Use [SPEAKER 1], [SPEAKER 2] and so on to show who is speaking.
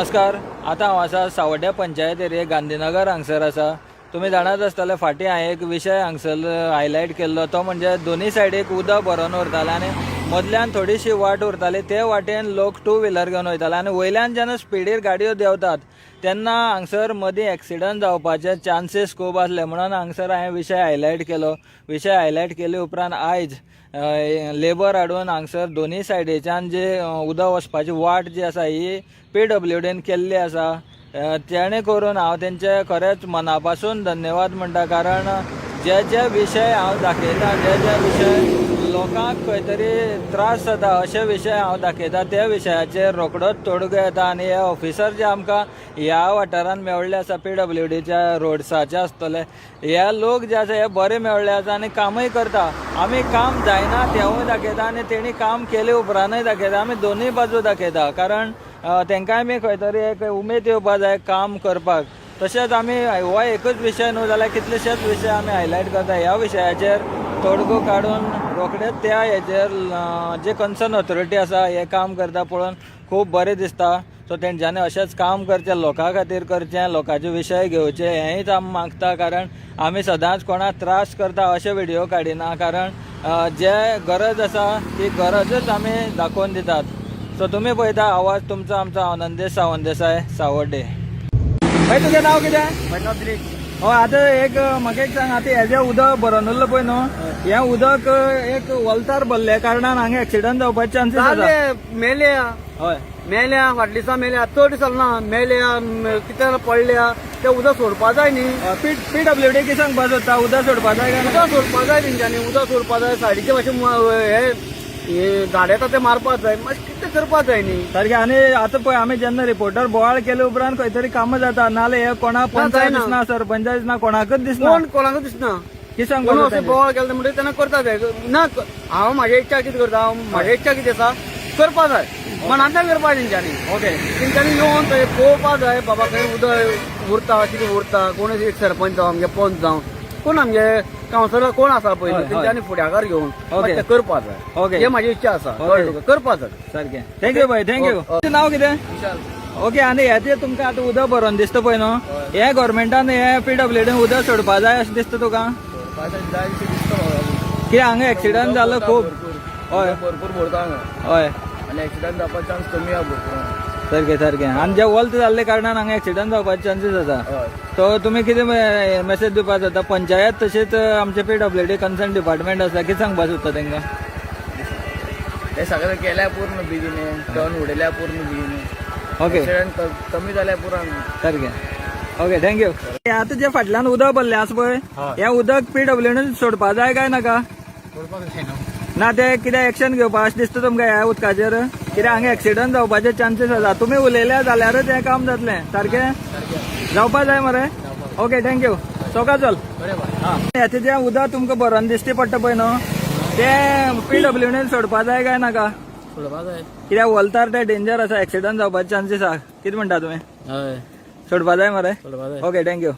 [SPEAKER 1] नमस्कार. आतां हांव आसा सावड्ड्या पंचायत एरिये गांधीनगर हांगसर आसा तुमी जाणात आसतले फाटीं हांवें एक विशय हांगसर हायलायट केल्लो तो म्हणजे दोनी सायडीक उदक भरोन उरतालें आनी मदल्यान थोडीशी वाट उरताली ते वाटेन लोक टू व्हिलर घेवन वयताले आनी वयल्यान जेन्ना स्पिडीर गाडयो देंवतात तेन्ना हांगसर मदीं एक्सिडंट जावपाचे चान्सीस खूब आसले. म्हणून हांगसर हांवें विशय हायलायट केलो. विशय हायलायट केले उपरांत आयज लेबर हाडून हांगसर दोनी सायडीच्यान जे उदक वचपाची वाट जी आसा ही पी डब्ल्यू डीन केल्ली आसा. तेणे करून हांव तेंचे खरेंच मना पासून धन्यवाद म्हणटा. कारण जे जे विशय हांव दाखयता जे जे विशय लोकांक खंय तरी त्रास जाता अशे विशय हांव दाखयता. त्या विशयाचेर रोखडोच तोडगो येता आनी हे ऑफिसर जे आमकां ह्या वाठारांत मेळ्ळे आसा पी डब्ल्यू डीच्या रोड्साचे आसतले हे लोक जे आसा हे बरे मेळ्ळे आसा आनी कामूय करता. आमी काम जायना तेवूय दाखयता आनी तेणी काम केले उपरांतूय दाखयता. आमी दोनूय बाजू दाखयता. कारण तेंकांय बी खंय तरी एक उमेद येवपा जाय काम करपाक. तशेंच आमी हो एकूच विशय न्हू जाल्यार कितलेशेच विशय आमी हायलायट करता. ह्या विशयाचेर तोडगो काडून रोखडेच त्या हेजेर जे कन्सर्न ऑथॉरिटी आसा हे काम करता पळोवन खूब बरें दिसता. सो तेंच्यांनी अशेंच काम करचें लोकां खातीर करचें लोकांचे विशय घेवचे हेंच आमी मागता. कारण आमी सदांच कोणाक त्रास करता अशे व्हिडियो काडिना कारण जे गरज आसा ती गरजच आमी दाखोवन दितात. सो तुमी पळयता आवाज तुमचो आमचो आनंदेश सावंत देसाय सावड्डे. मागीर तुजें नांव कितें दिलीप. आतां एक म्हाका एक सांग आतां हेजें उदक भरोन उरलं पळय न्हू हें उदक एक वलतार भरल्या कारणान हांगा एक्सिडंट जावपाचे चान्सीस आसा
[SPEAKER 2] मेल्या.
[SPEAKER 1] हय.
[SPEAKER 2] मेल्या फाटल्या दिसा मेल्या चड दिसाल ना मेल्या कितें पडल्या ते उदक सोडपा जाय न्ही
[SPEAKER 1] पी पी डब्ल्यू डी कितें सांगपा सोदता उदक सोडपा जाय
[SPEAKER 2] उदक सोडपा जाय तेंच्यांनी उदक सोडपा जाय सायडीचे मातशें म- हे हे झाड येता ते मारपाक जाय मातशें कितें करपा जाय न्ही
[SPEAKER 1] सारकें आनी आतां पळय आमी जेन्ना रिपोर्टर बोवाळ केले उपरांत खंय तरी कामां जाता नाल्यार हे कोणा पंचायत
[SPEAKER 2] जायना.
[SPEAKER 1] दिसना सरपंचाक दिसना कोणाकच दिसना
[SPEAKER 2] कोण कोणाक दिसना
[SPEAKER 1] सांगपा
[SPEAKER 2] कोण अशें बोवाळ केलें म्हणटकीर तेन्ना करता जाय ना हांव म्हाजी इच्छा कितें करता? हांव म्हाजी इच्छा कितें आसा करपा जाय मनांतल्यान करपा तेंच्यांनी
[SPEAKER 1] ओके
[SPEAKER 2] तेंच्यांनी येवन थंय पळोवपा जाय बाबा खंय उदक उरता कितें उरता? कोण एक सरपंच जावं आमगे पंच जावं कोण आमगे कावन्सिलर कोण आसा
[SPEAKER 1] हय,
[SPEAKER 2] पळय
[SPEAKER 1] हय.
[SPEAKER 2] तेंच्यांनी फुडाकार घेवन करपा जाय
[SPEAKER 1] ओके
[SPEAKER 2] हे म्हाजी इच्छा आसा
[SPEAKER 1] ओके.
[SPEAKER 2] कळ्ळें तुका? करपा जाय
[SPEAKER 1] सारकें थँक्यू भाई थँक्यू
[SPEAKER 2] ओ- ओ.
[SPEAKER 1] तुजें नांव कितें ओके आनी हेचे तुमकां आतां उदक भरोन दिसता पळय न्हू हे गव्हर्मेंटान हे पी डब्ल्यू डीन उदक सोडपा जाय अशें दिसता तुका कित्याक हांगा एक्सिडंट जालो खूब हय.
[SPEAKER 2] भरपूर भरता
[SPEAKER 1] हय.
[SPEAKER 2] आनी एक्सिडंट जावपाचे चान्स कमी आहा भरपूर.
[SPEAKER 1] सारकें सारकें आनी जे वल्त जाल्ले कारणान हांगा एक्सिडंट जावपाचे चान्सीस आसा
[SPEAKER 2] हय.
[SPEAKER 1] सो तुमी कितें मेसेज दिवपाक जाता पंचायत तशेंच आमचे P W D concern department आसा कितें सांगपाक सोदता तांकां
[SPEAKER 2] ते सगळें केल्या पूर्ण बेगीन टर्न उडयल्या पूर्ण बेगीन
[SPEAKER 1] ओके
[SPEAKER 2] कमी जाल्या पुरान.
[SPEAKER 1] सारकें ओके थँक्यू आतां जे फाटल्यान उदक भरलें आसा पळय हें उदक पी डब्ल्यू डीन सोडपा जाय काय नाका? ना ते कितें एक्शन घेवपा अशें दिसता तुमकां ह्या उदकाचेर? कित्याक हांगा एक्सिडंट जावपाचे चान्सीस आसा? तुमी उलयल्या जाल्यारच हें काम जातलें. सारकें? जावपा जाय मरे? ओके थँक्यू सोका चल. हां. हेचें जें उदक तुमकां भरोन दिश्टी पडटा पळय न्हू? तें पी डब्ल्यू डीन सोडपा जाय काय नाका?
[SPEAKER 2] सोडपा जाय.
[SPEAKER 1] कित्याक वलतार ते डेंजर आसा? एक्सिडंट जावपाचे चान्सीस आसा. कितें म्हणटा तुमी?
[SPEAKER 2] हय.
[SPEAKER 1] सोडपा जाय मरे? Okay thank you